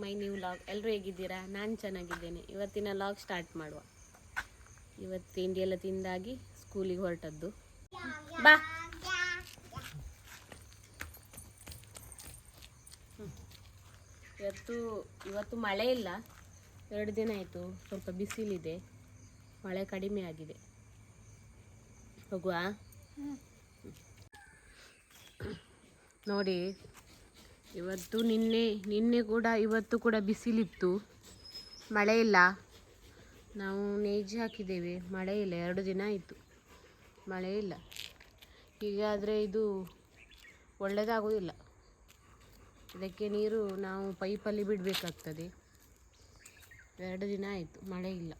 My new log ಎಲ್ಲರೂ ಹೇಗಿದ್ದೀರಾ? ನಾನು ಚೆನ್ನಾಗಿದ್ದೇನೆ. ಇವತ್ತಿನ ಲಾಗ್ ಸ್ಟಾರ್ಟ್ ಮಾಡುವ. ಇವತ್ತು ತಿಂಡಿ ಎಲ್ಲ ತಿಂದಾಗಿ ಸ್ಕೂಲಿಗೆ ಹೊರಟದ್ದು. ಬಾ. ಇವತ್ತು ಇವತ್ತು ಮಳೆ ಇಲ್ಲ. ಎರಡು ದಿನ ಆಯಿತು. ಸ್ವಲ್ಪ ಬಿಸಿಲಿದೆ. ಮಳೆ ಕಡಿಮೆ ಆಗಿದೆ. ಹೋಗುವ? ನೋಡಿ ಇವತ್ತು ನಿನ್ನೆ ನಿನ್ನೆ ಕೂಡ, ಇವತ್ತು ಕೂಡ ಬಿಸಿಲಿತ್ತು. ಮಳೆ ಇಲ್ಲ. ನಾವು ನೇಜಿ ಹಾಕಿದ್ದೇವೆ. ಮಳೆ ಇಲ್ಲ. ಎರಡು ದಿನ ಆಯಿತು. ಮಳೆ ಇಲ್ಲ. ಹೀಗಾದರೆ ಇದು ಒಳ್ಳೆಯದಾಗೋದಿಲ್ಲ ಇದಕ್ಕೆ ನೀರು ನಾವು ಪೈಪಲ್ಲಿ ಬಿಡಬೇಕಾಗ್ತದೆ. ಎರಡು ದಿನ ಆಯಿತು. ಮಳೆ ಇಲ್ಲ.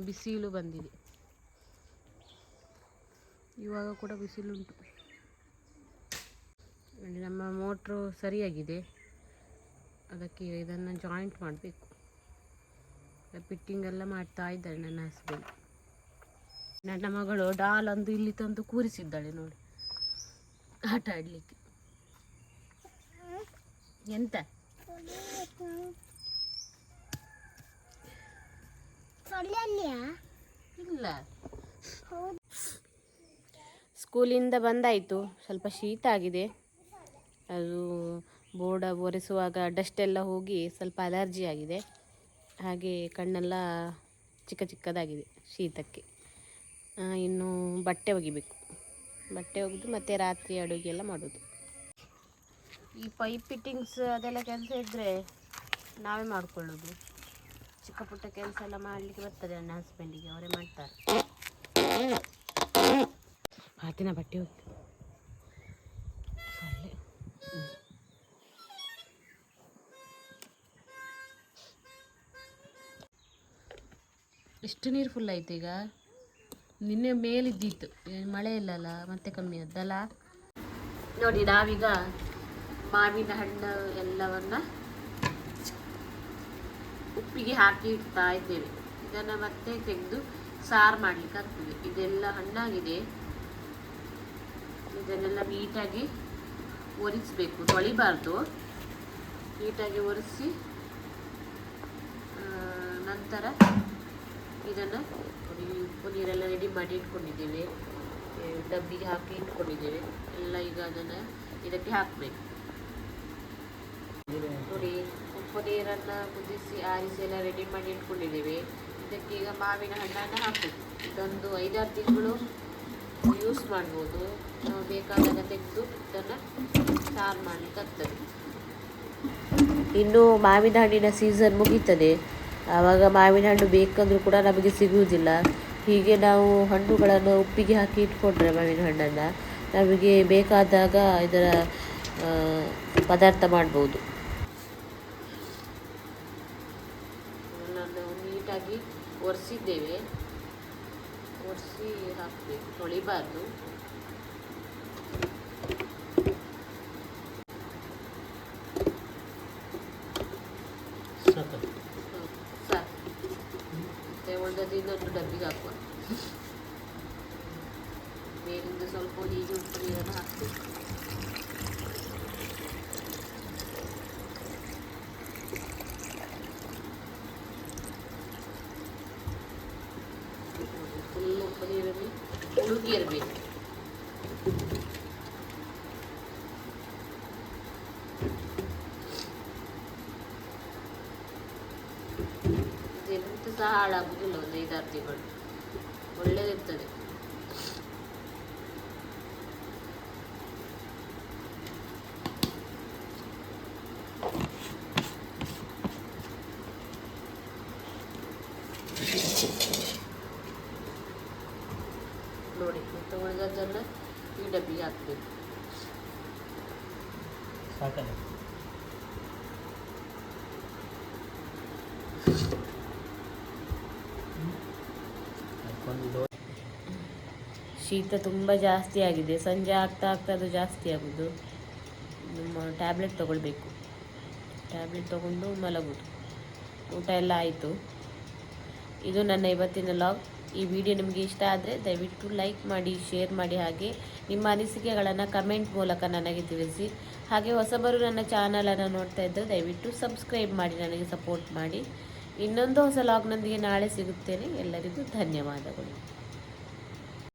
ಬಿಸಿಲು ಬಂದಿದೆ. ಇವಾಗ ಕೂಡ ಬಿಸಿಲುಂಟು. ನಮ್ಮ ಮೋಟ್ರು ಸರಿಯಾಗಿದೆ. ಅದಕ್ಕೆ ಇದನ್ನು ಜಾಯಿಂಟ್ ಮಾಡಬೇಕು. ಫಿಟ್ಟಿಂಗ್ ಎಲ್ಲ ಮಾಡ್ತಾ ಇದ್ದಾಳೆ ನನ್ನ ಹಸ್ಬೆಂಡ್ ನನ್ನ ಮಗಳು ಡಾಲ್ ಅಂದು ಇಲ್ಲಿ ತಂದು ಕೂರಿಸಿದ್ದಾಳೆ ನೋಡಿ. ಆಟ ಆಡಲಿಕ್ಕೆ. ಎಂತ? ಇಲ್ಲ. ಸ್ಕೂಲಿಂದ ಬಂದಾಯಿತು. ಸ್ವಲ್ಪ ಶೀತ ಆಗಿದೆ. ಅದು ಬೋರ್ಡ ಒರೆಸುವಾಗ ಡಸ್ಟ್ ಎಲ್ಲ ಹೋಗಿ ಸ್ವಲ್ಪ ಅಲರ್ಜಿ ಆಗಿದೆ. ಹಾಗೆ ಕಣ್ಣೆಲ್ಲ ಚಿಕ್ಕ ಚಿಕ್ಕದಾಗಿದೆ ಶೀತಕ್ಕೆ. ಇನ್ನು ಬಟ್ಟೆ ಒಗಿಬೇಕು. ಬಟ್ಟೆ ಒಗೆದು ಮತ್ತು ರಾತ್ರಿ ಅಡುಗೆ ಎಲ್ಲ ಮಾಡೋದು. ಈ ಪೈಪ್ ಫಿಟ್ಟಿಂಗ್ಸ್ ಅದೆಲ್ಲ ಕೆಲಸ ಇದ್ದರೆ ನಾವೇ ಮಾಡಿಕೊಳ್ಳೋದು. ಚಿಕ್ಕ ಪುಟ್ಟ ಕೆಲಸ ಎಲ್ಲ ಮಾಡಲಿಕ್ಕೆ ಬರ್ತದೆ ನನ್ನ ಹಸ್ಬೆಂಡಿಗೆ ಅವರೇ ಮಾಡ್ತಾರೆ. ಆತಿನ ಬಟ್ಟೆ ಹೋಗ್ತು ಎಷ್ಟು ನೀರು ಫುಲ್ ಆಯ್ತು ಈಗ. ನಿನ್ನೆ ಮೇಲಿದ್ದಿತ್ತು. ಮಳೆ ಇಲ್ಲಲ್ಲ, ಮತ್ತೆ ಕಮ್ಮಿ ಆದ್ದಲ್ಲ. ನೋಡಿ, ನಾವೀಗ ಮಾವಿನ ಹಣ್ಣು ಎಲ್ಲವನ್ನ ಉಪ್ಪಿಗೆ ಹಾಕಿ ಇಡ್ತಾ ಇದ್ದೇವೆ. ಇದನ್ನು ಮತ್ತೆ ತೆಗೆದು ಸಾರು ಮಾಡ್ಲಿಕ್ಕೆ ಆಗ್ತದೆ ಇದೆಲ್ಲ ಹಣ್ಣಾಗಿದೆ. ಇದನ್ನೆಲ್ಲ ನೀಟಾಗಿ ಒರೆಸ್ಬೇಕು. ತೊಳಿಬಾರ್ದು. ನೀಟಾಗಿ ಒರೆಸಿ ನಂತರ ಇದನ್ನು ನೋಡಿ ಉಪ್ಪು ನೀರೆಲ್ಲ ರೆಡಿ ಮಾಡಿ ಇಟ್ಕೊಂಡಿದ್ದೇವೆ. ಡಬ್ಬಿಗೆ ಹಾಕಿ ಇಟ್ಕೊಂಡಿದ್ದೇವೆ. ಎಲ್ಲ ಈಗ ಅದನ್ನು ಇದಕ್ಕೆ ಹಾಕಬೇಕು. ನೋಡಿ ನೀರನ್ನು ಕುದಿಸಿ, ಆರಿಸಿ ಎಲ್ಲ ರೆಡಿ ಮಾಡಿ ಇಟ್ಕೊಂಡಿದ್ದೇವೆ. ಇದಕ್ಕೆ ಈಗ ಮಾವಿನ ಹಣ್ಣನ್ನು ಹಾಕಬೇಕು. ಇದೊಂದು ಐದಾರು ತಿಂಗಳು ಯೂಸ್ ಮಾಡ್ಬೋದು. ನಾವು ಬೇಕಾದಾಗ ತೆಗೆದು ಇದನ್ನು ಸಾರು ಮಾಡಲಿಕ್ಕೆ ಆಗ್ತದೆ. ಇನ್ನು ಮಾವಿನ ಹಣ್ಣಿನ ಸೀಸನ್ ಮುಗೀತದೆ. ಆವಾಗ ಮಾವಿನ ಹಣ್ಣು ಬೇಕಂದ್ರೂ ಕೂಡ ನಮಗೆ ಸಿಗುವುದಿಲ್ಲ. ಹೀಗೆ ನಾವು ಹಣ್ಣುಗಳನ್ನು ಉಪ್ಪಿಗೆ ಹಾಕಿ ಇಟ್ಕೊಂಡ್ರೆ ಮಾವಿನ ಹಣ್ಣನ್ನು, ನಮಗೆ ಬೇಕಾದಾಗ ಇದರ ಪದಾರ್ಥ ಮಾಡ್ಬೋದು. ನೀಟಾಗಿ ಒರೆಸಿದ್ದೇವೆ. ಒರೆಸಿ ಹಾಕಬೇಕು. ತೊಳಿಬಾರ್ದು. ಸಾಕು ಮತ್ತೆ ಉಳಿದದ್ದು ಇನ್ನೊಂದು ಡಬ್ಬಿಗೆ ಹಾಕುವ ಮೇಲಿಂದ ಸ್ವಲ್ಪ ಹೀಗೆ ಉಪ್ಪು ನೀರನ್ನು ಹಾಕಬೇಕು ಫುಲ್ ಉಪ್ಪು ನೀರಲ್ಲಿ ಮುಳುಗಿ ಇರಬೇಕು ಇದೆಂತ ಸಹ ಹಾಳಾಗುದಿಲ್ಲ ಒಂದು ಐದಾರು ತಿಂಗಳು ಒಳ್ಳೆದಿರ್ತದೆ. ನೋಡಿ ಮತ್ತೆ ಈ ಡಬ್ಬಿಗೆ ಹಾಕ್ಬೇಕು. ಸಾಕಲ್ಲ. ಶೀತ ತುಂಬ ಜಾಸ್ತಿ ಆಗಿದೆ. ಸಂಜೆ ಆಗ್ತಾ ಆಗ್ತಾ ಅದು ಜಾಸ್ತಿ ಆಗೋದು. ನಮ್ಮ ಟ್ಯಾಬ್ಲೆಟ್ ತಗೊಳ್ಬೇಕು. ಟ್ಯಾಬ್ಲೆಟ್ ತೊಗೊಂಡು ಮಲಗೋದು. ಊಟ ಎಲ್ಲ ಆಯಿತು. ಇದು ನನ್ನ ಇವತ್ತಿನ ಲಾಗ್ ಈ ವಿಡಿಯೋ ನಿಮಗೆ ಇಷ್ಟ ಆದರೆ ದಯವಿಟ್ಟು ಲೈಕ್ ಮಾಡಿ ಶೇರ್ ಮಾಡಿ ಹಾಗೆ ನಿಮ್ಮ ಅನಿಸಿಕೆಗಳನ್ನು ಕಮೆಂಟ್ ಮೂಲಕ ನನಗೆ ತಿಳಿಸಿ. ಹಾಗೆ ಹೊಸಬರು ನನ್ನ ಚಾನಲನ್ನು ನೋಡ್ತಾ ಇದ್ದರೆ ದಯವಿಟ್ಟು ಸಬ್ಸ್ಕ್ರೈಬ್ ಮಾಡಿ, ನನಗೆ ಸಪೋರ್ಟ್ ಮಾಡಿ. ಇನ್ನೊಂದು ಹೊಸ ಲಾಗ್ನೊಂದಿಗೆ ನಾಳೆ ಸಿಗುತ್ತೇನೆ. ಎಲ್ಲರಿಗೂ ಧನ್ಯವಾದಗಳು.